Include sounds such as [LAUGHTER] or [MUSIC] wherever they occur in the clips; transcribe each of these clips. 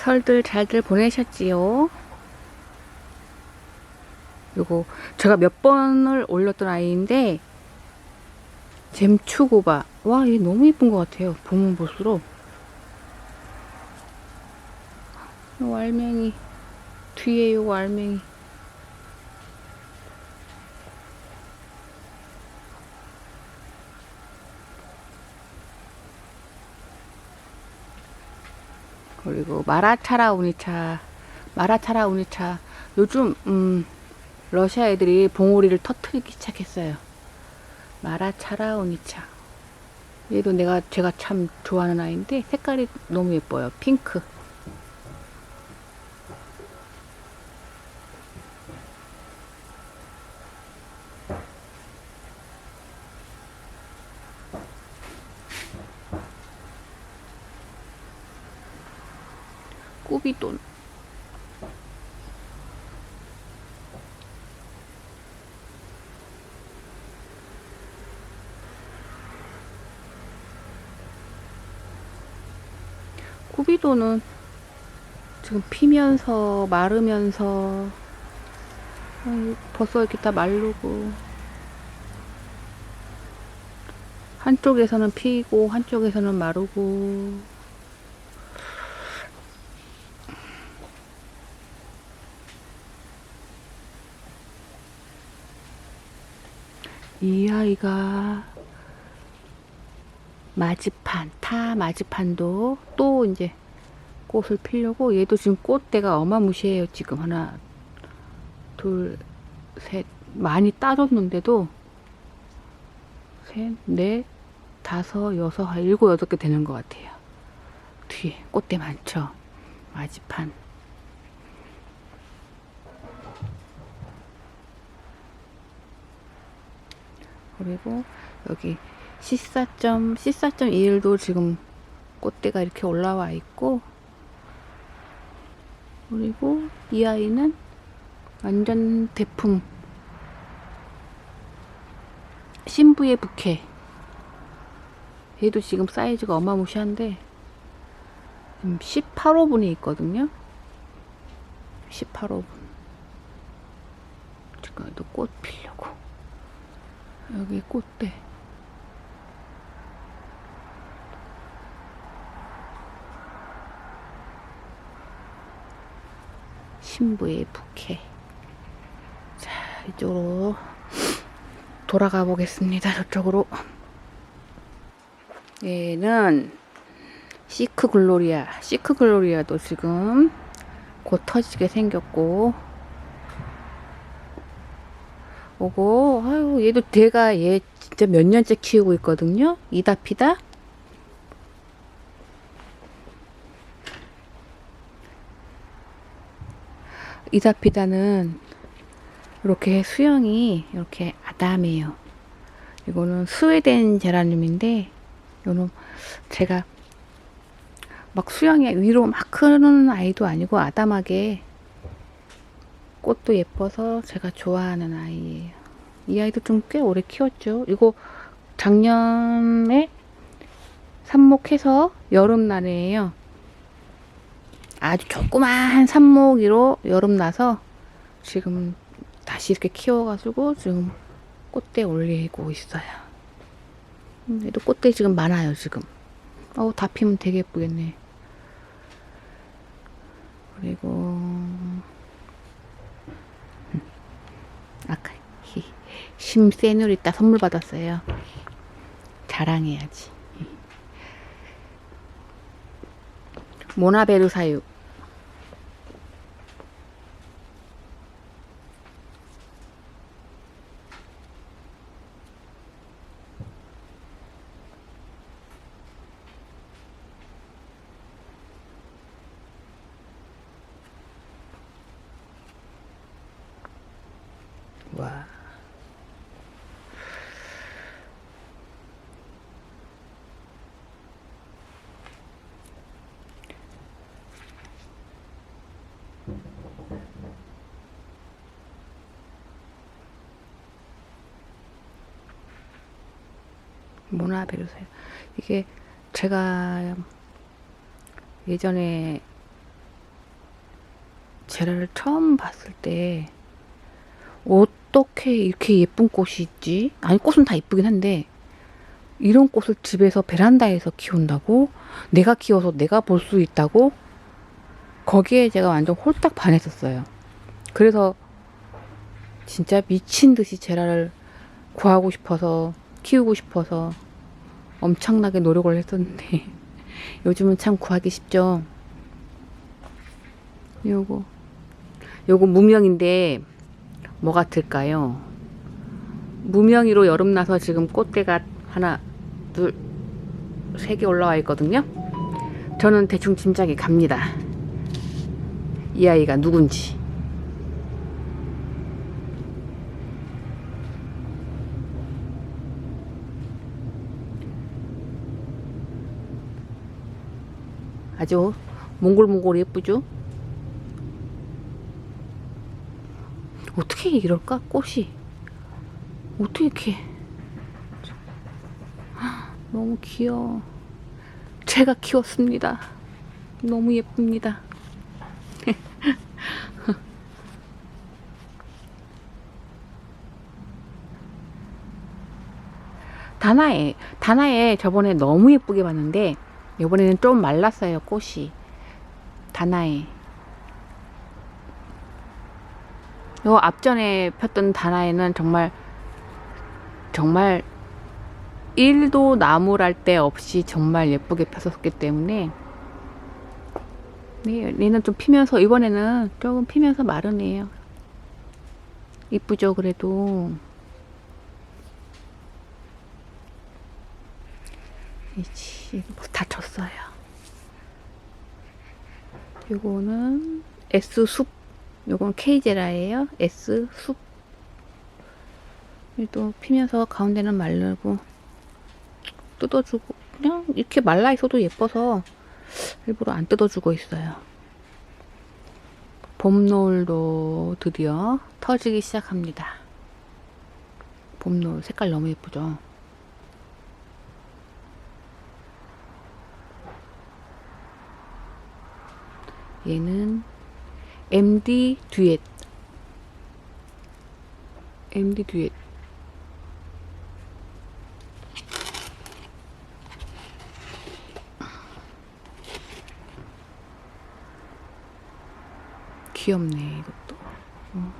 설들 잘들 보내셨지요? 요거 제가 몇 번을 올렸던 아이인데 잼추고바. 와 얘 너무 예쁜 것 같아요 보면 볼수록. 요 알맹이 뒤에 요 알맹이 그리고 마라차라 우니차 마라차라 우니차. 요즘 음 러시아 애들이 봉오리를 터트리기 시작했어요. 마라차라 우니차. 얘도 내가 제가 참 좋아하는 아이인데 색깔이 너무 예뻐요. 핑크 꾸비돈. 꾸비도는 지금 피면서 마르면서 아이, 벌써 이렇게 다 마르고 한쪽에서는 피고 한쪽에서는 마르고 이 아이가 마지판, 타 마지판도 또 이제 꽃을 피려고 얘도 지금 꽃대가 어마무시해요. 지금 하나, 둘, 셋, 많이 따줬는데도 셋, 넷, 다섯, 여섯, 한 일곱, 여덟 개 되는 것 같아요. 뒤에 꽃대 많죠. 마지판. 그리고 여기 C4점, C4.21도 지금 꽃대가 이렇게 올라와 있고, 그리고 이 아이는 완전 대풍. 신부의 부케. 얘도 지금 사이즈가 어마무시한데, 지금 18호분이 있거든요. 18호분. 지금 여기도 꽃 피려고. 여기 꽃대. 신부의 부케. 자, 이쪽으로 돌아가 보겠습니다. 저쪽으로. 얘는 시크 글로리아. 시크 글로리아도 지금 곧 터지게 생겼고. 오고, 아유, 얘도 제가 얘 진짜 몇 년째 키우고 있거든요. 이다피다. 이다피다는 이렇게 수영이 이렇게 아담해요. 이거는 스웨덴 제라늄인데, 이거는 제가 막 수영이 위로 막 크는 아이도 아니고 아담하게 꽃도 예뻐서 제가 좋아하는 아이예요. 이 아이도 좀 꽤 오래 키웠죠. 이거 작년에 삽목해서 여름날이에요. 아주 조그마한 삽목이로 여름 나서 지금 다시 이렇게 키워가지고 지금 꽃대 올리고 있어요. 음, 얘도 꽃대 지금 많아요, 지금. 어우, 다 피면 되게 예쁘겠네. 그리고, 음, 아까, 히, 심세누리따 선물 받았어요. 자랑해야지. 모나베르 사유. 모나베르사요. 이게 제가 예전에 제라를 처음 봤을 때 어떻게 이렇게 예쁜 꽃이 있지? 아니 꽃은 다 이쁘긴 한데 이런 꽃을 집에서 베란다에서 키운다고? 내가 키워서 내가 볼 수 있다고? 거기에 제가 완전 홀딱 반했었어요. 그래서 진짜 미친 듯이 제라를 구하고 싶어서 키우고 싶어서 엄청나게 노력을 했었는데 [LAUGHS] 요즘은 참 구하기 쉽죠. 요거 요거 무명인데 뭐 같을까요? 무명이로 여름 나서 지금 꽃대가 하나 둘 세 개 올라와 있거든요. 저는 대충 짐작이 갑니다. 이 아이가 누군지. 아주 몽골몽골 예쁘죠? 어떻게 이럴까? 꽃이. 어떻게 이렇게. 너무 귀여워. 제가 키웠습니다. 너무 예쁩니다. [LAUGHS] 다나에 다나에 저번에 너무 예쁘게 봤는데 이번에는 좀 말랐어요 꽃이. 다나에. 요 앞전에 폈던 다나에는 정말 정말 1도 나무랄 데 없이 정말 예쁘게 폈었기 때문에 네, 얘는 좀 피면서 이번에는 조금 피면서 마르네요. 이쁘죠 그래도 이치 다쳤어요. 요거는 S 숲 요건 케이제라예요. S 숲. 또 피면서 가운데는 마르고 뜯어주고 그냥 이렇게 말라 있어도 예뻐서 일부러 안 뜯어주고 있어요. 봄노을도 드디어 터지기 시작합니다. 봄노을 색깔 너무 예쁘죠? 얘는 MD 듀엣. MD 듀엣. 귀엽네 이것도. 어.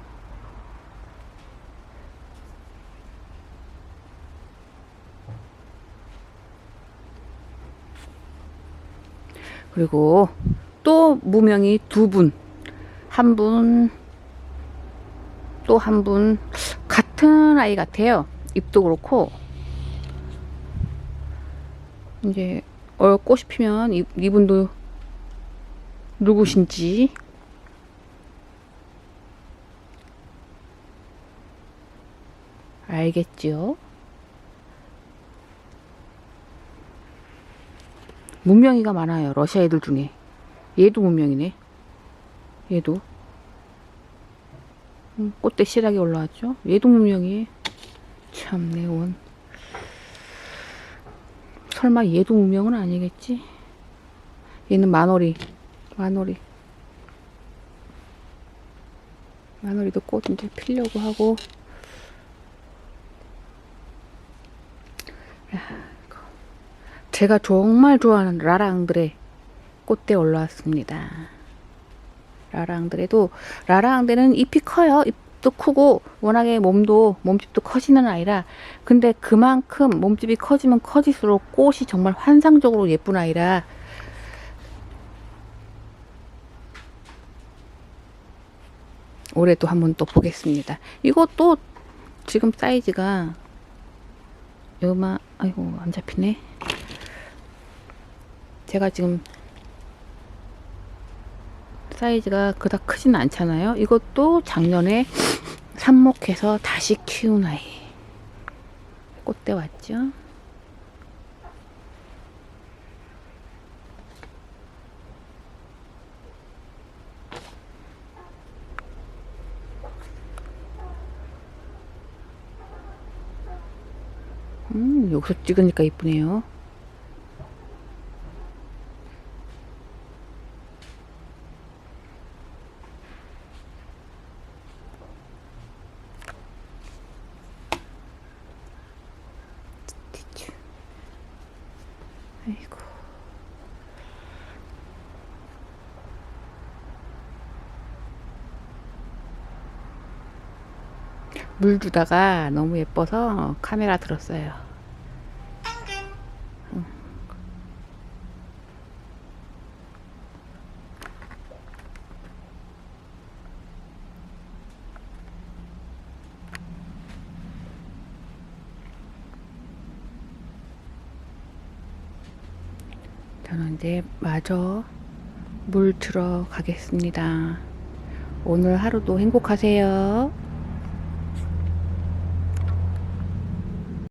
그리고 또 무명이 두 분, 한 분, 또 한 분, 같은 아이 같아요. 입도 그렇고, 이제, 어, 꽃이 피면 이, 이분도 누구신지, 알겠죠? 문명이가 많아요. 러시아 애들 중에. 얘도 문명이네. 얘도. 음, 꽃대 실하게 올라왔죠. 얘도 문명이. 참, 네온. 설마 얘도 문명은 아니겠지? 얘는 만월이. 만월이. 만월이도 꽃 이제 피려고 하고. 제가 정말 좋아하는 라랑들의 꽃대 올라왔습니다. 라랑들에도 라랑들은 잎이 커요. 잎도 크고 워낙에 몸도 몸집도 커지는 아이라 근데 그만큼 몸집이 커지면 커질수록 꽃이 정말 환상적으로 예쁜 아이라 올해 또 한번 또 보겠습니다. 이것도 지금 사이즈가 요마 아이고 안 잡히네. 제가 지금 사이즈가 그닥 크진 않잖아요. 이것도 작년에 삽목해서 다시 키운 아이. 꽃대 왔죠? 음, 여기서 찍으니까 이쁘네요. 물 주다가 너무 예뻐서 카메라 들었어요. 응. 저는 이제 마저 물 들어 가겠습니다. 오늘 하루도 행복하세요.